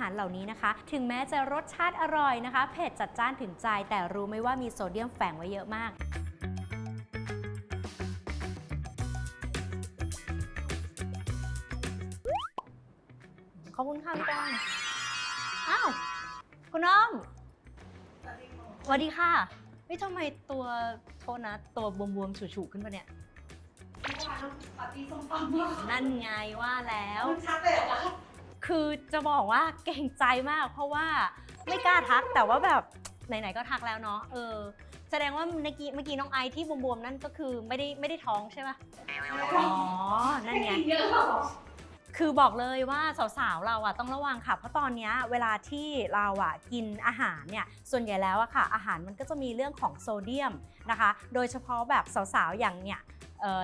หารเหล่านี้นะคะ ถึงแม้จะรสชาติอร่อยนะคะ เผ็ดจัดจ้านถึงใจ แต่รู้ไหมว่ามีโซเดียมแฝงไว้เยอะมากขอบคุณค่ะพี่ก้องอ้าว คุณน้อมสวัสดีค่ะไม่ทำไมตัวโทษนะตัวบวมๆฉุๆขึ้นมาเนี่ย ปาร์ตี้ส้มตำมากนั่นไงว่าแล้ว มันชัดเลยเหรอ คือจะบอกว่าเก่งใจมาก เพราะว่าไม่กล้าทักแต่ว่าแบบไหนๆก็ทักแล้วเนาะเออ แสดงว่าเมื่อกี้เมื่อกี้น้องไอซ์ที่บวมๆนั่นก็คือไม่ได้ไม่ได้ท้องใช่ปะอ๋อ นั่นไง เยอะคือบอกเลยว่าสาวๆเราอะต้องระวังค่ะ เพราะตอนเนี้ยเวลาที่เราอะกินอาหารเนี่ยส่วนใหญ่แล้วอะค่ะ อาหารมันก็จะมีเรื่องของโซเดียมนะคะ โดยเฉพาะแบบสาวๆอย่างเนี่ย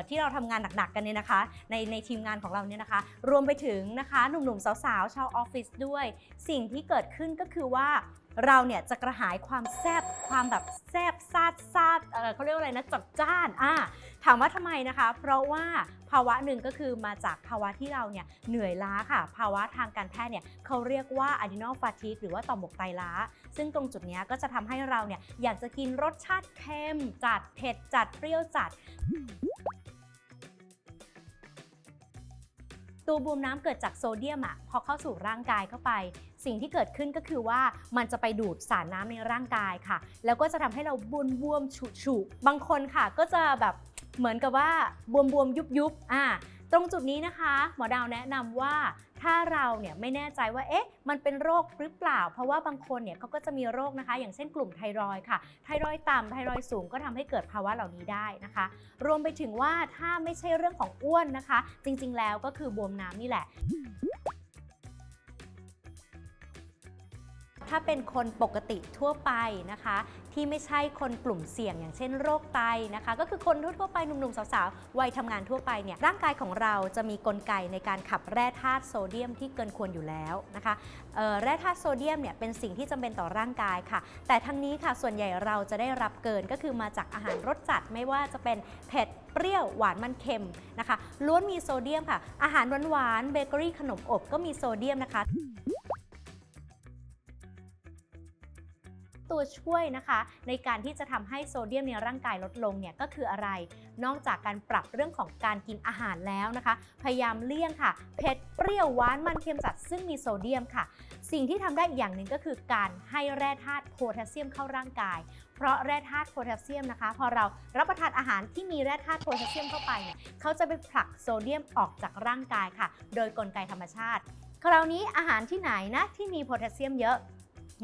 ที่เราทำงานหนักๆกันเนี่ยนะคะ ในในทีมงานของเราเนี่ยนะคะ รวมไปถึงนะคะหนุ่มๆสาวๆชาวออฟฟิศด้วย สิ่งที่เกิดขึ้นก็คือว่าเราเนี่ยจะกระหายความแซบความแบบแซบซาดซาดเออเขาเรียกว่าอะไรนะจัดจ้านอ่าถามว่าทำไมนะคะ เพราะว่าภาวะหนึ่งก็คือมาจากภาวะที่เราเนี่ยเหนื่อยล้าค่ะ ภาวะทางการแพทย์เนี่ยเขาเรียกว่า adrenal fatigue หรือว่าต่อมหมกไตล้า ซึ่งตรงจุดนี้ก็จะทำให้เราเนี่ยอยากจะกินรสชาติเค็มจัดเผ็ดจัดเปรี้ยวจัด ตัวบวมน้ำเกิดจากโซเดียมอะพอเข้าสู่ร่างกายเข้าไป สิ่งที่เกิดขึ้นก็คือว่ามันจะไปดูดสารน้ำในร่างกายค่ะ แล้วก็จะทำให้เราบวมบวมๆฉุฉุบางคนค่ะ ก็จะแบบเหมือนกับว่าบวมบวมยุบยุบอ่าตรงจุดนี้นะคะ หมอดาวแนะนำว่า ถ้าเราเนี่ยไม่แน่ใจว่าเอ๊ะมันเป็นโรคหรือเปล่า เพราะว่าบางคนเนี่ยเขาก็จะมีโรคนะคะ อย่างเช่นกลุ่มไทรอยค่ะ ไทรอยต่ำไทรอยสูงก็ทำให้เกิดภาวะเหล่านี้ได้นะคะ รวมไปถึงว่าถ้าไม่ใช่เรื่องของอ้วนนะคะ จริงๆ แล้วก็คือบวมน้ำนี่แหละ ถ้าเป็นคนปกติทั่วไปนะคะ ที่ไม่ใช่คนกลุ่มเสี่ยงอย่างเช่นโรคไตนะคะ ก็คือคนทั่วๆไปหนุ่มๆสาวๆวัยทำงานทั่วไปเนี่ยร่างกายของเราจะมีกลไกในการขับแร่ธาตุโซเดียมที่เกินควรอยู่แล้วนะคะแร่ธาตุโซเดียมเนี่ยเป็นสิ่งที่จำเป็นต่อร่างกายค่ะ แต่ทั้งนี้ค่ะส่วนใหญ่เราจะได้รับเกินก็คือมาจากอาหารรสจัดไม่ว่าจะเป็นเผ็ดเปรี้ยวหวานมันเค็มนะคะล้วนมีโซเดียมค่ะ อาหารหวานๆเบเกอรี่ขนมอบก็มีโซเดียมนะคะ ตัวช่วยนะคะ ในการที่จะทำให้โซเดียมในร่างกายลดลงเนี่ยก็คืออะไร นอกจากการปรับเรื่องของการกินอาหารแล้วนะคะ พยายามเลี่ยงค่ะเผ็ดเปรี้ยวหวานมันเค็มจัดซึ่งมีโซเดียมค่ะ สิ่งที่ทำได้อีกอย่างหนึ่งก็คือการให้แร่ธาตุโพแทสเซียมเข้าร่างกาย เพราะแร่ธาตุโพแทสเซียมนะคะ พอเรารับประทานอาหารที่มีแร่ธาตุโพแทสเซียมเข้าไปเนี่ยเขาจะไปผลักโซเดียมออกจากร่างกายค่ะ โดยกลไกธรรมชาติ คราวนี้อาหารที่ไหนนะที่มีโพแทสเซียมเยอะ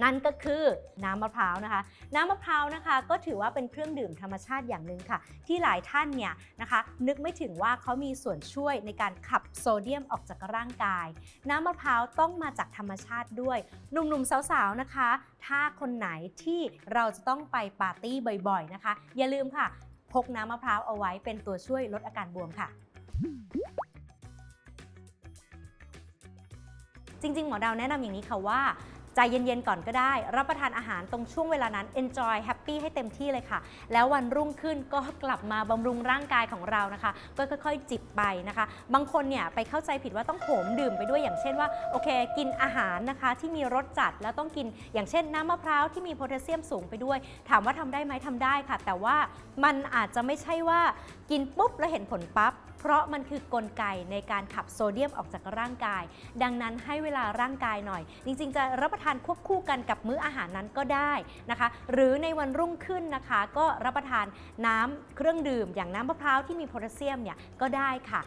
นั่นก็คือน้ำมะพร้าวนะคะ น้ำมะพร้าวนะคะ ก็ถือว่าเป็นเครื่องดื่มธรรมชาติอย่างหนึ่งค่ะ ที่หลายท่านเนี่ยนะคะ นึกไม่ถึงว่าเขามีส่วนช่วยในการขับโซเดียมออกจากร่างกาย น้ำมะพร้าวต้องมาจากธรรมชาติด้วยหนุ่มๆสาวๆนะคะ ถ้าคนไหนที่เราจะต้องไปปาร์ตี้บ่อยๆนะคะ อย่าลืมค่ะ พกน้ำมะพร้าวเอาไว้เป็นตัวช่วยลดอาการบวมค่ะจริงๆ หมอดาวแนะนำอย่างนี้ค่ะว่า ใจเย็นๆก่อนก็ได้ รับประทานอาหารตรงช่วงเวลานั้น enjoy happy ให้เต็มที่เลยค่ะ แล้ววันรุ่งขึ้นก็กลับมาบำรุงร่างกายของเรานะคะ ก็ค่อยๆ จิบไปนะคะ บางคนเนี่ยไปเข้าใจผิดว่าต้องโหมดื่มไปด้วยอย่างเช่นว่าโอเค กินอาหารนะคะที่มีรสจัดแล้วต้องกินอย่างเช่นน้ำมะพร้าวที่มีโพแทสเซียมสูงไปด้วย ถามว่าทำได้ไหมทำได้ค่ะ แต่ว่ามันอาจจะไม่ใช่ว่ากินปุ๊บแล้วเห็นผลปั๊บเพราะมันคือกลไกในการขับโซเดียมออกจากร่างกาย ดังนั้นให้เวลาร่างกายหน่อย จริงๆจะรับประทานควบคู่กันกับมื้ออาหารนั้นก็ได้นะคะ หรือในวันรุ่งขึ้นนะคะ ก็รับประทานน้ำเครื่องดื่ม อย่างน้ำมะพร้าวที่มีโพแทสเซียมเนี่ยก็ได้ค่ะ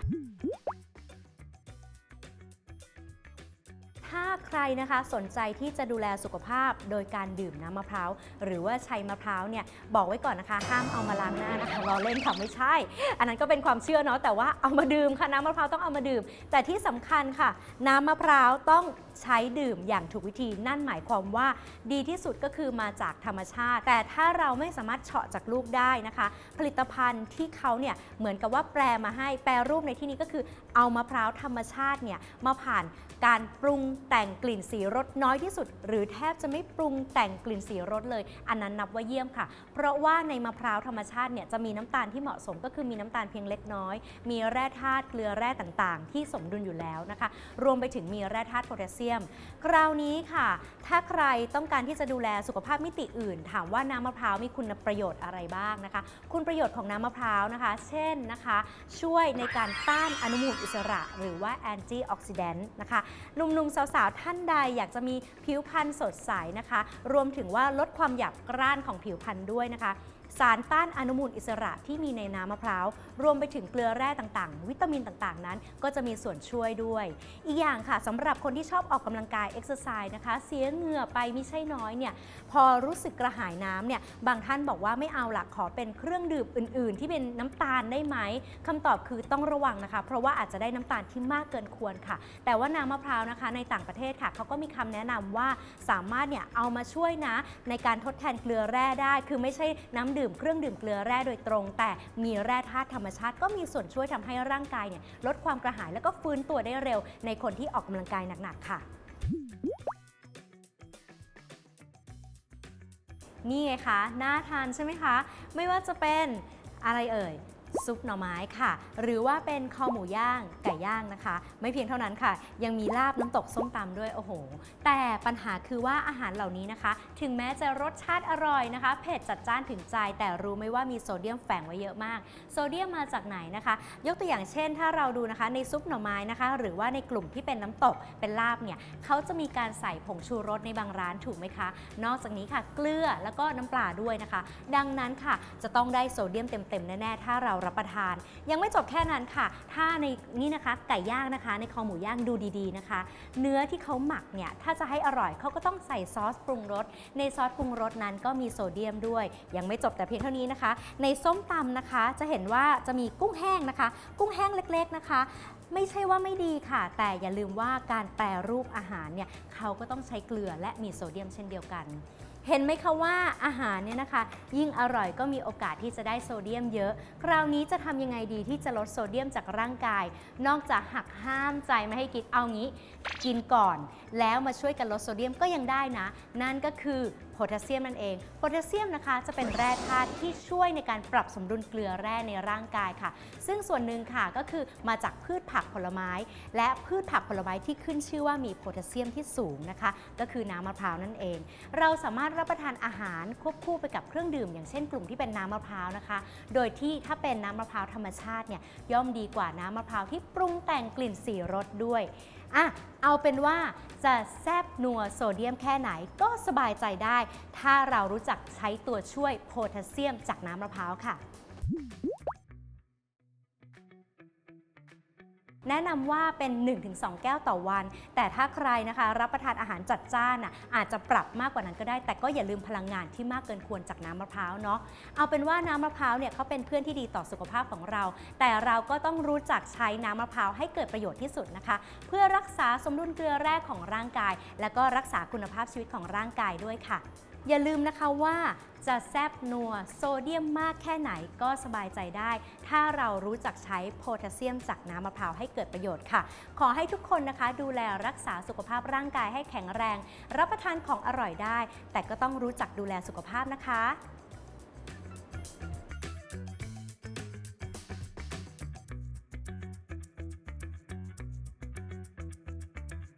ใครนะคะสนใจที่จะดูแลสุขภาพโดยการดื่มน้ำมะพร้าวหรือว่าใช้มะพร้าวเนี่ยบอกไว้ก่อนนะคะห้ามเอามาล้างหน้านะคะรอเล่นค่ะไม่ใช่ อันนั้นก็เป็นความเชื่อเนาะแต่ว่าเอามาดื่มค่ะน้ำมะพร้าวต้องเอามาดื่ม แต่ที่สำคัญค่ะ น้ำมะพร้าวต้องใช้ดื่มอย่างถูกวิธีนั่นหมายความว่าดีที่สุดก็คือมาจากธรรมชาติ แต่ถ้าเราไม่สามารถเฉาะจากลูกได้นะคะ ผลิตภัณฑ์ที่เขาเนี่ยเหมือนกับว่าแปลมาให้แปรรูปในที่นี้ก็คือเอามะพร้าวธรรมชาติเนี่ยมาผ่านการปรุงแต่งกลิ่นสีรสน้อยที่สุด หรือแทบจะไม่ปรุงแต่งกลิ่นสีรสเลย อันนั้นนับว่าเยี่ยมค่ะ เพราะว่าในมะพร้าวธรรมชาติเนี่ยจะมีน้ำตาลที่เหมาะสมก็คือมีน้ำตาลเพียงเล็กน้อย มีแร่ธาตุเกลือแร่ต่างๆ ที่สมดุลอยู่แล้วนะคะ รวมไปถึงมีแร่ธาตุโพแทสเซียม คราวนี้ค่ะ ถ้าใครต้องการที่จะดูแลสุขภาพมิติอื่น ถามว่าน้ำมะพร้าวมีคุณประโยชน์อะไรบ้างนะคะ คุณประโยชน์ของน้ำมะพร้าวนะคะ เช่นนะคะ ช่วยในการต้านอนุมูลอิสระ หรือว่าแอนตี้ออกซิแดนต์นะคะหนุ่มๆสาวๆท่านใดอยากจะมีผิวพรรณสดใสนะคะ รวมถึงว่าลดความหยาบกร้านของผิวพรรณด้วยนะคะ สารต้านอนุมูลอิสระที่มีในน้ำมะพร้าว รวมไปถึงเกลือแร่ต่างๆ วิตามินต่างๆ นั้น ก็จะมีส่วนช่วยด้วย อีกอย่างค่ะสำหรับคนที่ชอบออกกำลังกายเอ็กซ์ไซส์นะคะ เสียเหงื่อไปไม่ใช่น้อยเนี่ยพอรู้สึกกระหายน้ำเนี่ยบางท่านบอกว่าไม่เอาหละขอเป็นเครื่องดื่มอื่น ๆ ที่เป็นน้ำตาลได้ไหมคำตอบคือต้องระวังนะคะ เพราะว่าอาจจะได้น้ำตาลที่มากเกินควรค่ะ แต่ว่าน้ำมะพร้าวนะคะ ในต่างประเทศค่ะเขาก็มีคำแนะนำว่าสามารถเนี่ยเอามาช่วยนะในการทดแทนเกลือแร่ได้ คือไม่ใช่น้ำดื่มื่มเครื่องดื่มเกลือแร่โดยตรง แต่มีแร่ธาตุธรรมชาติก็มีส่วนช่วยทำให้ร่างกายเนี่ยลดความกระหายแล้วก็ฟื้นตัวได้เร็ว ในคนที่ออกกำลังกายหนักๆค่ะนี่ไงคะ น่าทานใช่ไหมคะ ไม่ว่าจะเป็นอะไรเอ่ย ซุปหน่อไม้ค่ะ หรือว่าเป็นคอหมูย่างไก่ย่างนะคะ ไม่เพียงเท่านั้นค่ะ ยังมีลาบน้ำตกส้มตำด้วยโอ้โห แต่ปัญหาคือว่าอาหารเหล่านี้นะคะ ถึงแม้จะรสชาติอร่อยนะคะ เผ็ดจัดจ้านถึงใจ แต่รู้ไหมว่ามีโซเดียมแฝงไว้เยอะมาก โซเดียมมาจากไหนนะคะ ยกตัวอย่างเช่น ถ้าเราดูนะคะในซุปหน่อไม้นะคะ หรือว่าในกลุ่มที่เป็นน้ำตกเป็นลาบเนี่ยเขาจะมีการใส่ผงชูรสในบางร้านถูกไหมคะ นอกจากนี้ค่ะ เกลือแล้วก็น้ำปลาด้วยนะคะ ดังนั้นค่ะ จะต้องได้โซเดียมเต็มๆแน่ๆถ้าเรารับรับประทาน ยังไม่จบแค่นั้นค่ะ ถ้าในนี่นะคะไก่ย่างนะคะ ในคอหมูย่างดูดีๆนะคะ เนื้อที่เขาหมักเนี่ยถ้าจะให้อร่อยเขาก็ต้องใส่ซอสปรุงรสในซอสปรุงรสนั้นก็มีโซเดียมด้วย ยังไม่จบแต่เพียงเท่านี้นะคะ ในส้มตำนะคะ จะเห็นว่าจะมีกุ้งแห้งนะคะ กุ้งแห้งเล็กๆนะคะ ไม่ใช่ว่าไม่ดีค่ะ แต่อย่าลืมว่าการแปรรูปอาหารเนี่ยเขาก็ต้องใช้เกลือและมีโซเดียมเช่นเดียวกัน เห็นไหมคะว่าอาหารเนี่ยนะคะ ยิ่งอร่อยก็มีโอกาสที่จะได้โซเดียมเยอะ คราวนี้จะทำยังไงดีที่จะลดโซเดียมจากร่างกาย นอกจากหักห้ามใจไม่ให้กินเอางี้ กินก่อน แล้วมาช่วยกันลดโซเดียมก็ยังได้นะ นั่นก็คือ โพแทสเซียมนั่นเอง โพแทสเซียมนะคะจะเป็นแร่ธาตุที่ช่วยในการปรับสมดุลเกลือแร่ในร่างกายค่ะ ซึ่งส่วนหนึ่งค่ะก็คือมาจากพืชผักผลไม้ และพืชผักผลไม้ที่ขึ้นชื่อว่ามีโพแทสเซียมที่สูงนะคะ ก็คือน้ำมะพร้าวนั่นเอง เราสามารถรับประทานอาหารควบคู่ไปกับเครื่องดื่ม อย่างเช่นกลุ่มที่เป็นน้ำมะพร้าวนะคะ โดยที่ถ้าเป็นน้ำมะพร้าวธรรมชาติเนี่ยย่อมดีกว่าน้ำมะพร้าวที่ปรุงแต่งกลิ่นสีรสด้วยอะเอาเป็นว่าจะแซบนัวโซเดียมแค่ไหนก็สบายใจได้ถ้าเรารู้จักใช้ตัวช่วยโพแทสเซียมจากน้ำมะพร้าวค่ะ แนะนำว่าเป็น 1-2 แก้วต่อวัน แต่ถ้าใครนะคะรับประทานอาหารจัดจ้านอะอาจจะปรับมากกว่านั้นก็ได้ แต่ก็อย่าลืมพลังงานที่มากเกินควรจากน้ำมะพร้าวเนาะเอาเป็นว่าน้ำมะพร้าวเนี่ยเขาเป็นเพื่อนที่ดีต่อสุขภาพของเรา แต่เราก็ต้องรู้จักใช้น้ำมะพร้าวให้เกิดประโยชน์ที่สุดนะคะ เพื่อรักษาสมดุลเกลือแร่ของร่างกาย และก็รักษาคุณภาพชีวิตของร่างกายด้วยค่ะ อย่าลืมนะคะว่าจะแซบนัวโซเดียมมากแค่ไหนก็สบายใจได้ ถ้าเรารู้จักใช้โพแทสเซียมจากน้ำมะพร้าวให้เกิดประโยชน์ค่ะ ขอให้ทุกคนนะคะดูแลรักษาสุขภาพร่างกายให้แข็งแรง รับประทานของอร่อยได้ แต่ก็ต้องรู้จักดูแลสุขภาพนะคะ